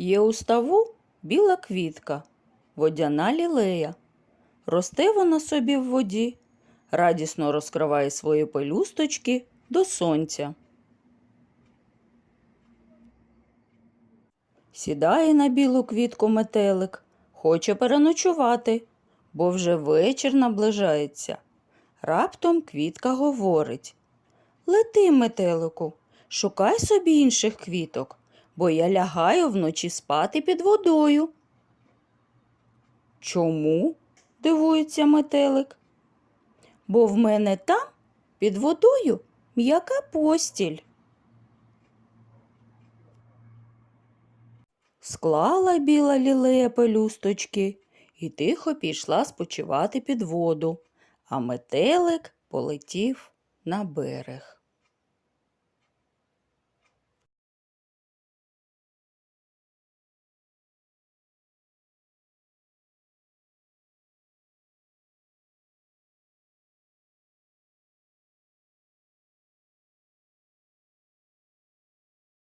Є у ставу біла квітка, водяна лілея. Росте вона собі в воді, радісно розкриває свої пелюсточки до сонця. Сідає на білу квітку метелик, хоче переночувати, бо вже вечір наближається. Раптом квітка говорить Лети, метелику, шукай собі інших квіток, бо я лягаю вночі спати під водою. Чому? дивується метелик. Бо в мене там, під водою, м'яка постіль. Склала біла лілея пелюсточки і тихо пішла спочивати під воду, а метелик полетів на берег.